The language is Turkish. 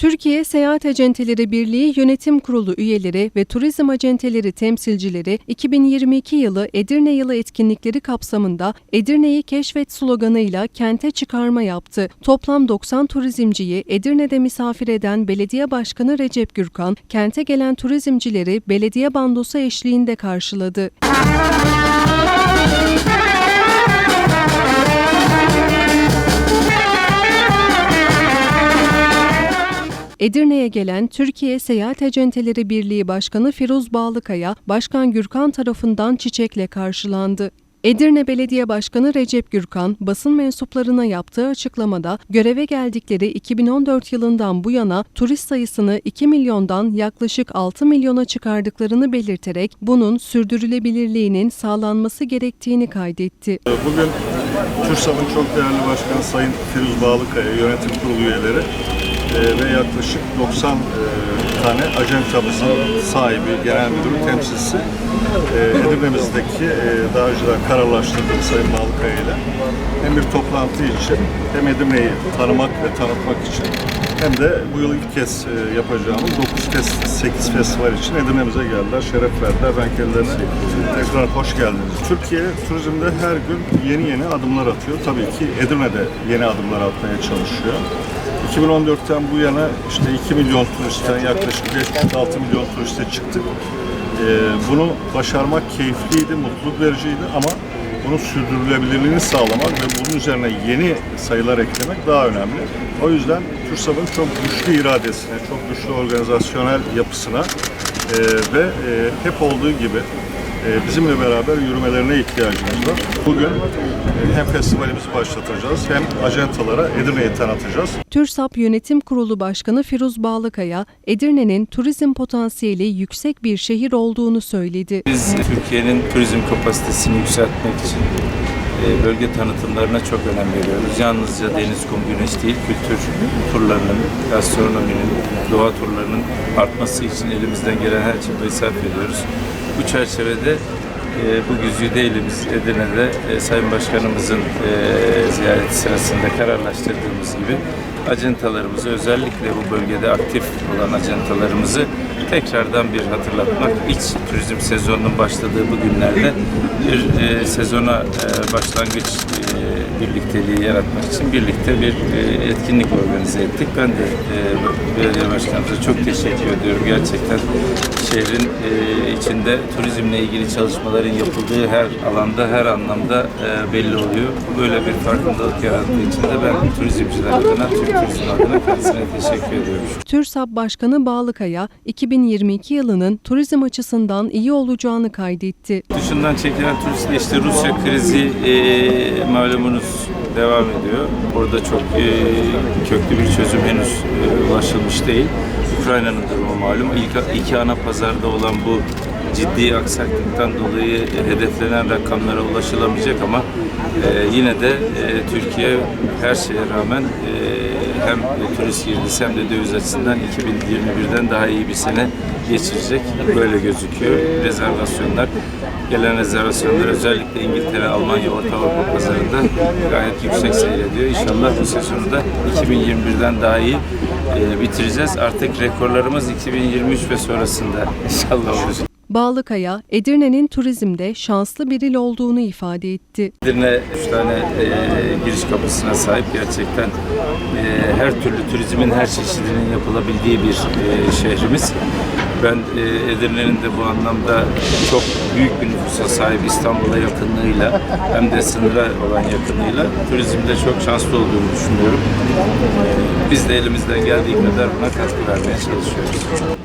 Türkiye Seyahat Acenteleri Birliği Yönetim Kurulu üyeleri ve turizm acenteleri temsilcileri 2022 yılı Edirne Yılı etkinlikleri kapsamında Edirne'yi keşfet sloganıyla kente çıkarma yaptı. Toplam 90 turizmciyi Edirne'de misafir eden Belediye Başkanı Recep Gürkan, kente gelen turizmcileri belediye bandosu eşliğinde karşıladı. Edirne'ye gelen Türkiye Seyahat Acenteleri Birliği Başkanı Firuz Bağlıkaya, Başkan Gürkan tarafından çiçekle karşılandı. Edirne Belediye Başkanı Recep Gürkan, basın mensuplarına yaptığı açıklamada göreve geldikleri 2014 yılından bu yana turist sayısını 2 milyondan yaklaşık 6 milyona çıkardıklarını belirterek bunun sürdürülebilirliğinin sağlanması gerektiğini kaydetti. Bugün TÜRSAV'ın çok değerli başkanı Sayın Firuz Bağlıkaya, yönetim kurulu üyeleri ve yaklaşık 90 e, tane ajantamızın sahibi, genel müdürü, temsilcisi e, Edirne'mizdeki e, daha önceden kararlaştırdığımız Sayın Bağlıkaya ile hem bir toplantı için hem Edirne'yi tanımak ve tanıtmak için hem de bu yıl ilk kez yapacağımız 9 kez 8 festival için Edirne'mize geldiler, şeref verdiler. Ben kendilerine tekrar hoş geldiniz. Türkiye turizmde her gün yeni yeni adımlar atıyor. Tabii ki Edirne'de yeni adımlar atmaya çalışıyor. 2014'ten bu yana işte 2 milyon turistten yaklaşık 5,5-6 milyon turiste çıktık. Ee, bunu başarmak keyifliydi, mutluluk vericiydi ama bunun sürdürülebilirliğini sağlamak ve bunun üzerine yeni sayılar eklemek daha önemli. O yüzden TÜRSAV'ın çok güçlü iradesine, çok güçlü organizasyonel yapısına e, ve e, hep olduğu gibi bizimle beraber yürümelerine ihtiyacımız var. Bugün e, hem festivalimizi başlatacağız hem ajantalara Edirne'yi tanıtacağız. TÜRSAP Yönetim Kurulu Başkanı Firuz Bağlıkaya, Edirne'nin turizm potansiyeli yüksek bir şehir olduğunu söyledi. Biz Türkiye'nin turizm kapasitesini yükseltmek için e, bölge tanıtımlarına çok önem veriyoruz. Yalnızca deniz, kum, güneş değil, kültür turlarının, gastronominin, doğa turlarının artması için elimizden gelen her çabayı sarf ediyoruz. Bu çerçevede bu güzide elimiz Edirne'de e, Sayın Başkanımızın e, ziyareti sırasında kararlaştırdığımız gibi acentalarımızı özellikle bu bölgede aktif olan acentalarımızı tekrardan bir hatırlatmak, iç turizm sezonunun başladığı bu günlerde bir e, sezona başlangıç birlikteliği yaratmak için birlikte bir etkinlik organize ettik. Ben de e, belediye başkanımıza çok teşekkür ediyorum. Gerçekten şehrin içinde turizmle ilgili çalışmaların yapıldığı her alanda, her anlamda e, belli oluyor. Böyle bir farkındalık yarattığı için de ben turizmciler adına, Türk turizmi adına kendisine teşekkür ediyorum. TÜRSAP Başkanı Bağlıkaya, 2022 yılının turizm açısından iyi olacağını kaydetti. Dışından çekilen turistler işte Rusya krizi e, malumunuz devam ediyor. Orada çok e, köklü bir çözüm henüz e, ulaşılmış değil. Ukrayna'nın durumu malum. İlk, iki ana pazarda olan bu ciddi aksaklıktan dolayı e, hedeflenen rakamlara ulaşılamayacak ama e, yine de e, Türkiye her şeye rağmen hem turist girdisi hem de döviz açısından 2021'den daha iyi bir sene geçirecek. Böyle gözüküyor. Rezervasyonlar, gelen rezervasyonlar özellikle İngiltere, Almanya, Orta Avrupa pazarında gayet yüksek seyrediyor. İnşallah bu sezonu da 2021'den daha iyi bitireceğiz. Artık rekorlarımız 2023 ve sonrasında inşallah olacak. Bağlıkaya, Edirne'nin turizmde şanslı bir il olduğunu ifade etti. Edirne üç tane e, giriş kapısına sahip gerçekten e, her türlü turizmin her çeşidinin yapılabildiği bir e, şehrimiz. Ben e, Edirne'nin de bu anlamda çok büyük bir nüfusa sahip İstanbul'a yakınlığıyla hem de sınıra olan yakınlığıyla turizmde çok şanslı olduğunu düşünüyorum. E, biz de elimizden geldiği kadar buna katkı vermeye çalışıyoruz.